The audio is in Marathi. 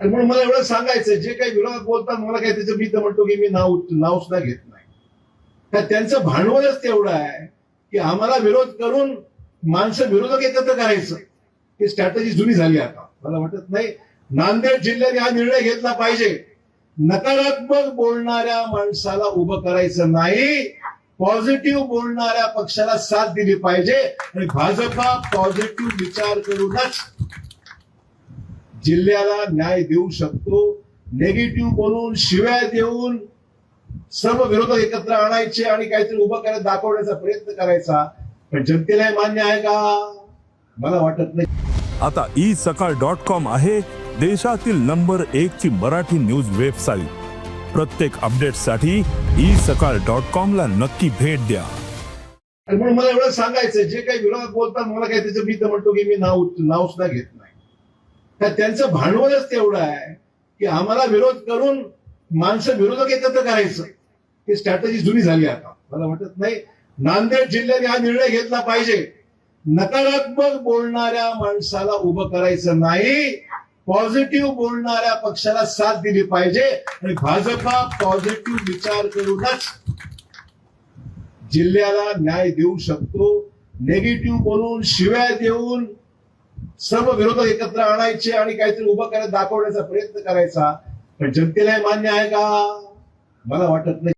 आणि म्हणून मला एवढं सांगायचं जे काही विरोधात बोलतात मला काही त्याचं मी तर म्हणतो की मी नाव नाव सुद्धा घेत नाही. तर त्यांचं भांडवलच तेवढं आहे की आम्हाला विरोध करून माणसं विरोधक एकत्र करायचं. ही स्ट्रॅटजी जुनी झाली आता. मला वाटत नाही नांदेड जिल्ह्याने हा निर्णय घेतला पाहिजे. नकारात्मक बोलणाऱ्या माणसाला उभं करायचं नाही पॉझिटिव्ह बोलणाऱ्या पक्षाला साथ दिली पाहिजे आणि भाजपा पॉझिटिव्ह विचार करूनच जिल्ह्याला न्याय देऊ शकतो. नेगेटिव्ह बोलून शिव्या देऊन सर्व विरोधक एकत्र आणायचे आणि काहीतरी उभं करत दाखवण्याचा प्रयत्न करायचा. पण जनतेला हे मान्य आहे का? मला वाटत नाही. आता ई सकाळ डॉट कॉम आहे देशातील नंबर एक ची मराठी न्यूज वेबसाईट प्रत्येक अपडेटसाठी ई सकाळ डॉट कॉम ला नक्की भेट द्या. आणि म्हणून मला एवढं सांगायचं जे काही विरोधात बोलतात मला काही त्याचं मी तर म्हणतो की मी नाव नाव सुद्धा घेत. तर त्यांचं भांडवलच तेवढं आहे की आम्हाला विरोध करून माणसं विरोधक एकत्र करायचं. ही स्ट्रॅटजी जुनी झाली आता. मला वाटत नाही नांदेड जिल्ह्याने हा निर्णय घेतला पाहिजे. नकारात्मक बोलणाऱ्या माणसाला उभं करायचं नाही. पॉझिटिव्ह बोलणाऱ्या पक्षाला साथ दिली पाहिजे. आणि भाजपा पॉझिटिव्ह विचार करूनच जिल्ह्याला न्याय देऊ शकतो. नेगेटिव्ह बोलून शिव्या देऊन सर्व विरोधक एकत्र आणायचे आणि काहीतरी उभं करायला दाखवण्याचा प्रयत्न करायचा. पण जनतेला हे मान्य आहे का? मला वाटत नाही.